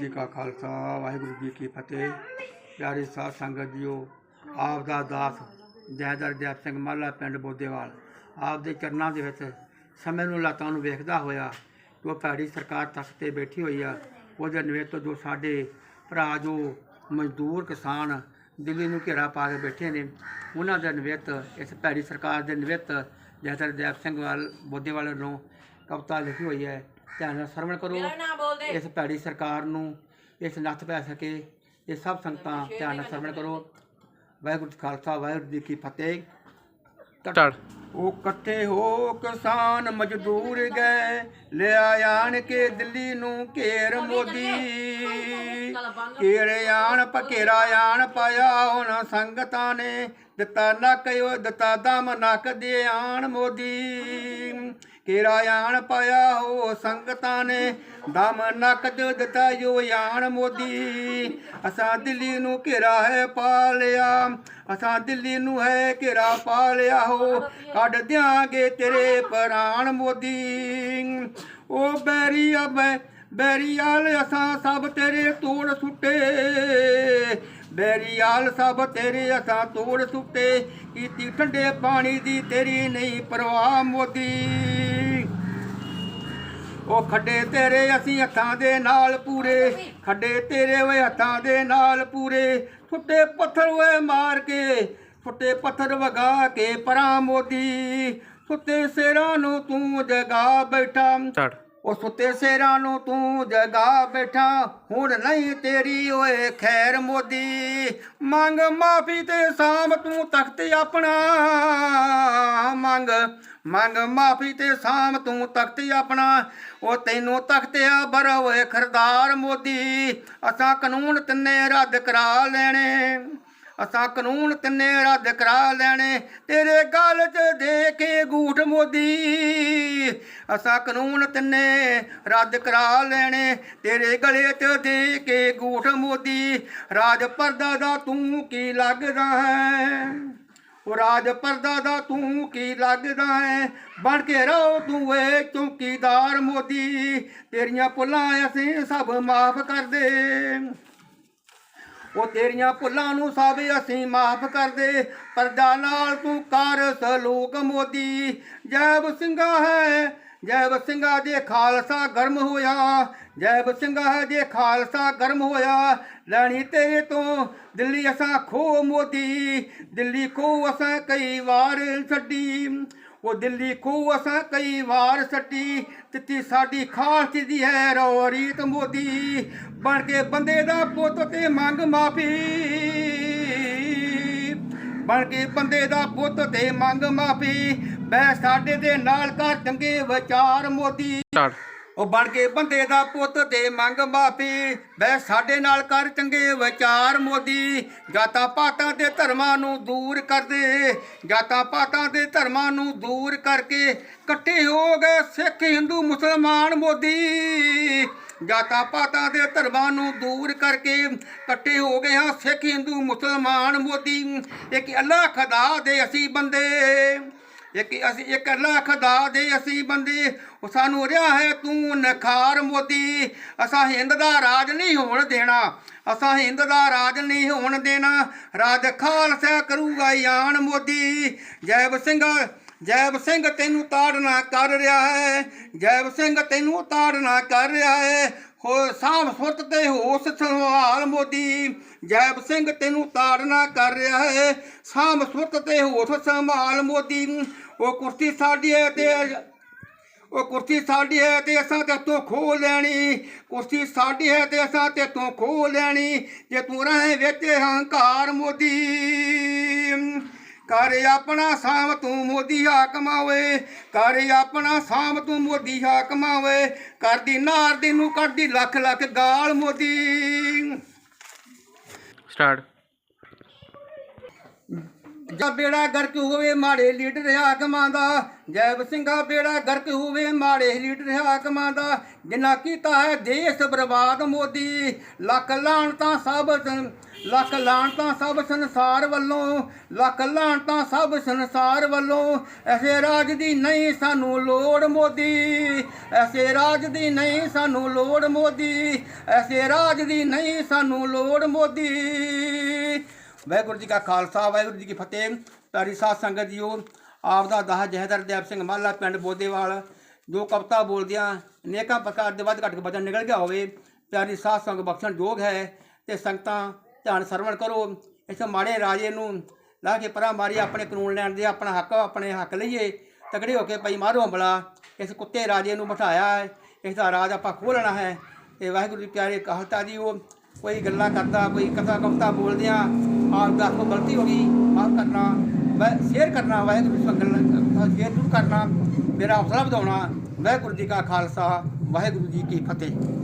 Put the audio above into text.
ਜੀ ਕਾ ਖਾਲਸਾ, ਵਾਹਿਗੁਰੂ ਜੀ ਕੀ ਫਤਿਹ। ਪਿਆਰੀ ਸਾਧ ਸੰਗਤ ਜੀਓ, ਆਪ ਦਾ ਦਾਸ ਜੈਦਰ ਜੈਪ ਸਿੰਘ ਮਾਲਾ ਪਿੰਡ ਬੋਦੇਵਾਲ। ਆਪ ਦੇ ਚਰਨਾਂ ਦੇ ਵਿੱਚ ਸਮੇਂ ਨੂੰ ਲਾਤਾਂ ਨੂੰ ਵੇਖਦਾ ਹੋਇਆ, ਜੋ ਭੈੜੀ ਸਰਕਾਰ ਤਖਤ ਤੇ ਬੈਠੀ ਹੋਈ ਆ, ਉਹਦੇ ਨਿਵੇਤ ਜੋ ਸਾਡੇ ਭਰਾ, ਜੋ ਮਜ਼ਦੂਰ ਕਿਸਾਨ ਦਿੱਲੀ ਨੂੰ ਘੇਰਾ ਪਾ ਕੇ ਬੈਠੇ ਨੇ, ਉਹਨਾਂ ਦੇ ਨਿਵੇਤ ਇਸ ਭੈੜੀ ਸਰਕਾਰ ਦੇ ਨਿਵੇਤ ਜੈਦਰ ਜੈਪ ਸਿੰਘ ਵਾਲ, ਬੋਦੇਵਾਲ ਨੂੰ ਕਵਿਤਾ ਲਿਖੀ ਹੋਈ ਹੈ। ਧਿਆਨ ਨਾਲ ਸਰਵਣ ਕਰੋ। ਇਸ ਭੈੜੀ ਸਰਕਾਰ ਨੂੰ ਇਸ ਨੱਥ ਪੈ ਸਕੇ ਇਹ ਸਭ ਸੰਗਤਾਂ ਧਿਆਨ ਨਾਲ ਸਰਵਣ ਕਰੋ। ਵਾਹਿਗੁਰੂ ਜੀ ਕਾ ਖਾਲਸਾ ਵਾਹਿਗੁਰੂ ਜੀ ਕੀ ਫਤਿਹ। ਸਟਾਰਟ ਉਹ ਇਕੱਠੇ ਹੋ ਕਿਸਾਨ ਮਜ਼ਦੂਰ ਗਏ ਲਿਆ ਆਣ ਕੇ ਦਿੱਲੀ ਨੂੰ ਘੇਰ ਮੋਦੀ। ਘੇਰ ਆਣ ਪਕੇਰਾ ਆਣ ਪਾਇਆ ਹੁਣ ਸੰਗਤਾਂ ਨੇ। ਦਿੱਤਾ ਨੱਕ ਉਹ ਦਿੱਤਾ ਦਮ ਨੱਕ ਦੇ ਆਣ ਮੋਦੀ। ਤੇਰਾ ਆਣ ਪਾਇਆ ਹੋ ਸੰਗਤਾਂ ਨੇ, ਦਮ ਨੱਕ ਦੇ ਦਿੱਤਾ ਜੋ ਆਣ ਮੋਦੀ। ਅਸਾਂ ਦਿੱਲੀ ਨੂੰ ਘੇਰਾ ਹੈ ਪਾ ਲਿਆ ਅਸਾਂ ਦਿੱਲੀ ਨੂੰ ਹੈ ਘੇਰਾ ਪਾ ਲਿਆ ਹੋ। ਕੱਢ ਦਿਆਂਗੇ ਤੇਰੇ ਪ੍ਰਾਣ ਮੋਦੀ। ਉਹ ਬੈਰੀਆ, ਬੈ ਬੈਰੀਆਲ ਅਸਾਂ ਸਭ ਤੇਰੇ ਤੋੜ ਸੁੱਟੇ। ਬੈਰੀਆਲ ਸਭ ਤੇਰੇ ਅਸਾਂ ਤੋੜ ਸੁੱਟੇ। ਕੀਤੀ ਠੰਡੇ ਪਾਣੀ ਦੀ ਤੇਰੀ ਨਹੀਂ ਪਰਵਾਹ ਮੋਦੀ। ਉਹ ਖੱਡੇ ਤੇਰੇ ਅਸੀਂ ਹੱਥਾਂ ਦੇ ਨਾਲ ਪੂਰੇ। ਖੱਡੇ ਤੇਰੇ ਓਏ ਹੱਥਾਂ ਦੇ ਨਾਲ ਪੂਰੇ। ਛੁੱਟੇ ਪੱਥਰ ਓਏ ਮਾਰ ਕੇ ਛੁੱਟੇ ਪੱਥਰ ਵਗਾ ਕੇ ਪਰਾਂ ਮੋਦੀ। ਸੁੱਤੇ ਸੇਰਾਂ ਨੂੰ ਤੂੰ ਜਗਾ ਬੈਠਾ। ਉਹ ਸੁੱਤੇ ਸੇਰਾਂ ਨੂੰ ਤੂੰ ਜਗਾ ਬੈਠਾ। ਹੁਣ ਨਹੀਂ ਤੇਰੀ ਓਏ ਖੈਰ ਮੋਦੀ। ਮੰਗ ਮਾਫੀ ਤੇ ਸਾਮ ਤੂੰ ਤਖਤ ਆਪਣਾ। ਮੰਗ ਮੰਗ ਮਾਫੀ ਤੇ ਸਾਮ ਤੂੰ ਤਖਤ ਆਪਣਾ। ਉਹ ਤੈਨੂੰ ਤਖਤਿਆ ਬਰ ਹੋਏ ਖਰਦਾਰ ਮੋਦੀ। ਅਸਾਂ ਕਾਨੂੰਨ ਤਿੰਨੇ ਰੱਦ ਕਰਾ ਲੈਣੇ। ਅਸਾਂ ਕਾਨੂੰਨ ਤਿੰਨੇ ਰੱਦ ਕਰਾ ਲੈਣੇ। ਤੇਰੇ ਗਲ 'ਚ ਦੇ ਕੇ ਗੂਠ ਮੋਦੀ। ਅਸਾਂ ਕਾਨੂੰਨ ਤਿੰਨੇ ਰੱਦ ਕਰਾ ਲੈਣੇ। ਤੇਰੇ ਗਲੇ 'ਚ ਦੇ ਕੇ ਗੂਠ ਮੋਦੀ। ਰਾਜ ਪਰਦਾ ਦਾ ਤੂੰ ਕੀ ਲੱਗਦਾ ਹੈ? ਉਹ ਰਾਜ ਪਰਦਾ ਦਾ ਤੂੰ ਕੀ ਲੱਗਦਾ ਹੈ ਬਣ ਕੇ ਰਹੋ ਤੂੰ ਏ, ਚੌਕੀਦਾਰ ਮੋਦੀ। ਤੇਰੀਆਂ ਭੁੱਲਾਂ ਅਸੀਂ ਸਭ ਮਾਫ ਕਰ ਦੇ ਉਹ ਤੇਰੀਆਂ ਭੁੱਲਾਂ ਨੂੰ ਸਭ ਅਸੀਂ ਮਾਫ ਕਰਦੇ। ਪਰਦਾ ਨਾਲ ਤੂੰ ਕਰ ਸਲੂਕ ਮੋਦੀ। ਜੈਬ ਸਿੰਘਾ ਹੈ ਜੈਬ ਸਿੰਘਾ ਦੇ ਖਾਲਸਾ ਗਰਮ ਹੋਇਆ, ਜੈਬ ਸਿੰਘਾ ਦੇ ਖਾਲਸਾ ਗਰਮ ਹੋਇਆ। ਲੈਣੀ ਤੇਰੇ ਤੋਂ ਦਿੱਲੀ ਅਸਾਂ ਖੋ ਮੋਦੀ, ਦਿੱਲੀ ਖੋ ਅਸਾਂ ਕਈ ਵਾਰ ਛੱਡੀ। ਉਹ ਦਿੱਲੀ ਖੂ ਅਸਾਂ ਕਈ ਵਾਰ ਸੱਟੀ ਤਿੱਤੀ ਸਾਡੀ ਖਾਸ ਦੀ ਹੈ ਰੋ ਰੀਤ ਮੋਦੀ। ਬਣ ਕੇ ਬੰਦੇ ਦਾ ਪੁੱਤ ਤੇ ਮੰਗ ਮਾਫੀ। ਬਣ ਕੇ ਬੰਦੇ ਦਾ ਪੁੱਤ ਤੇ ਮੰਗ ਮਾਫੀ। ਬੈ ਸਾਡੇ ਦੇ ਨਾਲ ਕਰ ਚੰਗੇ ਵਿਚਾਰ ਮੋਦੀ। ਸਟਾਰਟ ਉਹ ਬਣ ਕੇ ਬੰਦੇ ਦਾ ਪੁੱਤ ਤੇ ਮੰਗ ਮਾਫੀ। ਬੈ ਸਾਡੇ ਨਾਲ ਕਰ ਚੰਗੇ ਵਿਚਾਰ ਮੋਦੀ। ਜਾਤਾਂ ਪਾਤਾਂ ਦੇ ਧਰਮਾਂ ਨੂੰ ਦੂਰ ਕਰ ਦੇ ਜਾਤਾਂ ਪਾਤਾਂ ਦੇ ਧਰਮਾਂ ਨੂੰ ਦੂਰ ਕਰਕੇ ਇਕੱਠੇ ਹੋ ਗਏ ਸਿੱਖ ਹਿੰਦੂ ਮੁਸਲਮਾਨ ਮੋਦੀ। ਜਾਤਾਂ ਪਾਤਾਂ ਦੇ ਧਰਮਾਂ ਨੂੰ ਦੂਰ ਕਰਕੇ ਇਕੱਠੇ ਹੋ ਗਏ ਹਾਂ ਸਿੱਖ ਹਿੰਦੂ ਮੁਸਲਮਾਨ ਮੋਦੀ। ਇੱਕ ਅੱਲਾਹ ਖੁਦਾ ਦੇ ਅਸੀਂ ਬੰਦੇ। ਇੱਕ ਅਸੀਂ ਇੱਕ ਅੱਲਾ ਖੁਦਾ ਦੇ ਅਸੀਂ ਬੰਦੇ। ਉਹ ਸਾਨੂੰ ਰਿਹਾ ਹੈ ਤੂੰ ਨਖਾਰ ਮੋਦੀ। ਅਸਾਂ ਹਿੰਦ ਦਾ ਰਾਜ ਨਹੀਂ ਹੋਣ ਦੇਣਾ। ਅਸਾਂ ਹਿੰਦ ਦਾ ਰਾਜ ਨਹੀਂ ਹੋਣ ਦੇਣਾ। ਰਾਜ ਖਾਲਸਾ ਕਰੂਗਾ ਯਾਨ ਮੋਦੀ। ਜੈਬ ਸਿੰਘ ਜੈਬ ਸਿੰਘ ਤੈਨੂੰ ਤਾੜਨਾ ਕਰ ਰਿਹਾ ਹੈ, ਜੈਬ ਸਿੰਘ ਤੈਨੂੰ ਤਾੜਨਾ ਕਰ ਰਿਹਾ ਹੈ। ਹੋ ਸਾਮ ਸੁਰਤ ਤੇ ਹੋਸ ਸੰਭਾਲ ਮੋਦੀ, ਜੈਬ ਸਿੰਘ ਤੈਨੂੰ ਤਾੜਨਾ ਕਰ ਰਿਹਾ ਹੈ ਸਾਮ ਸੁਰਤ ਤੇ ਹੋਸ ਸੰਭਾਲ ਮੋਦੀ। ਉਹ ਕੁਰਸੀ ਸਾਡੀ ਹੈ ਤੇ ਉਹ ਕੁਰਸੀ ਸਾਡੀ ਹੈ ਤੇ ਅਸਾਂ ਤੇ ਤੋਂ ਖੋ ਲੈਣੀ। ਕੁਰਸੀ ਸਾਡੀ ਹੈ ਤੇ ਅਸਾਂ ਤੇ ਤੋਂ ਖੋ ਲੈਣੀ। ਜੇ ਤੂੰ ਰਹੇ ਵਿੱਚ ਹੰਕਾਰ ਮੋਦੀ। ਕਰ ਆਪਣਾ ਸਾਮ ਤੂੰ ਮੋਦੀ ਹਾਕਮਾ ਓਏ ਕਰ ਆਪਣਾ ਸਾਮ ਤੂੰ ਮੋਦੀ ਹਾਕਮਾ ਓਏ ਕਰਦੀ ਨਾਰ ਦੀ ਨੂੰ ਕੱਢਦੀ ਲੱਖ ਲੱਖ ਗਾਲ ਮੋਦੀ। ਸਟਾਰਟ ਜਾਂ ਬੇੜਾ ਗਰਕ ਹੋਵੇ ਮਾੜੇ ਲੀਡਰ ਹਾਕਮਾਂ ਦਾ। ਜੈਬ ਸਿੰਘਾ ਬੇੜਾ ਗਰਕ ਹੋਵੇ ਮਾੜੇ ਲੀਡਰ ਹਾਕਮਾਂ ਦਾ। ਜਿਨ੍ਹਾਂ ਕੀਤਾ ਹੈ ਦੇਸ਼ ਬਰਬਾਦ ਮੋਦੀ। ਲੱਖ ਲਾਣ ਤਾਂ ਸਭ ਲੱਖ ਲਾਣਤਾਂ ਸਭ ਸੰਸਾਰ ਵੱਲੋਂ, ਲੱਖ ਲਾਣਤਾਂ ਸਭ ਸੰਸਾਰ ਵੱਲੋਂ। ਐਸੇ ਰਾਜ ਦੀ ਨਹੀਂ ਸਾਨੂੰ ਲੋੜ ਮੋਦੀ। ਐਸੇ ਰਾਜ ਦੀ ਨਹੀਂ ਸਾਨੂੰ ਲੋੜ ਮੋਦੀ। ਐਸੇ ਰਾਜ ਦੀ ਨਹੀਂ ਸਾਨੂੰ ਲੋੜ ਮੋਦੀ। ਵਾਹਿਗੁਰੂ ਜੀ ਕਾ ਖਾਲਸਾ, ਵਾਹਿਗੁਰੂ ਜੀ ਕੀ ਫਤਿਹ। ਪਿਆਰੀ ਸਾਧ ਸੰਗਤ ਜੀਓ ਆਪ ਦਾ ਦਾਸ ਜਹਦਰ ਦੇਵ ਸਿੰਘ ਮਾਲਾ ਪਿੰਡ ਬੋਦੇਵਾਲ, ਜੋ ਕਵਤਾ ਬੋਲਦਿਆਂ ਨੇਕਾਂ ਪ੍ਰਕਾਰ ਦੇ ਵੱਧ ਘੱਟ ਕੇ ਬਚਨ ਨਿਕਲ ਗਿਆ ਹੋਵੇ, ਪਿਆਰੀ ਸਾਧ ਸੰਗ ਬਖਸ਼ਣ ਯੋਗ ਹੈ ਤੇ ਸੰਗਤਾਂ ਧਿਆਨ ਸਰਵਣ ਕਰੋ। ਇਸ ਮਾੜੇ ਰਾਜੇ ਨੂੰ ਲਾ ਕੇ ਪਰਾਂ ਮਾਰੀ ਆਪਣੇ ਕਾਨੂੰਨ ਲੈਣ ਦੇ, ਆਪਣਾ ਹੱਕ, ਆਪਣੇ ਹੱਕ ਲਈਏ। ਤਗੜੇ ਹੋ ਕੇ ਪਈ ਮਾਰੋ ਹੰਬਲਾ ਇਸ ਕੁੱਤੇ ਰਾਜੇ ਨੂੰ ਬਿਠਾਇਆ ਹੈ, ਇਸ ਦਾ ਰਾਜ ਆਪਾਂ ਖੋਲਣਾ ਹੈ। ਤੇ ਵਾਹਿਗੁਰੂ ਜੀ ਪਿਆਰੇ ਕਹਤਾ ਜੀ ਉਹ ਕੋਈ ਗੱਲਾਂ ਕਰਦਾ, ਕੋਈ ਕਥਾ ਕਵਤਾ ਬੋਲਦਿਆਂ ਆਪ ਦਾ ਕੋਈ ਗਲਤੀ ਹੋ ਗਈ ਮਾਫ ਕਰਨਾ, ਮੈਂ ਸ਼ੇਅਰ ਕਰਨਾ, ਵਾਹਿਗੁਰੂ ਜੀ ਗੱਲਾਂ ਸ਼ੇਅਰ ਜ਼ਰੂਰ ਕਰਨਾ, ਮੇਰਾ ਹੌਸਲਾ ਵਧਾਉਣਾ, ਵਾਹਿਗੁਰੂ ਜੀ ਕਾ ਖਾਲਸਾ, ਵਾਹਿਗੁਰੂ ਜੀ ਕੀ ਫਤਿਹ।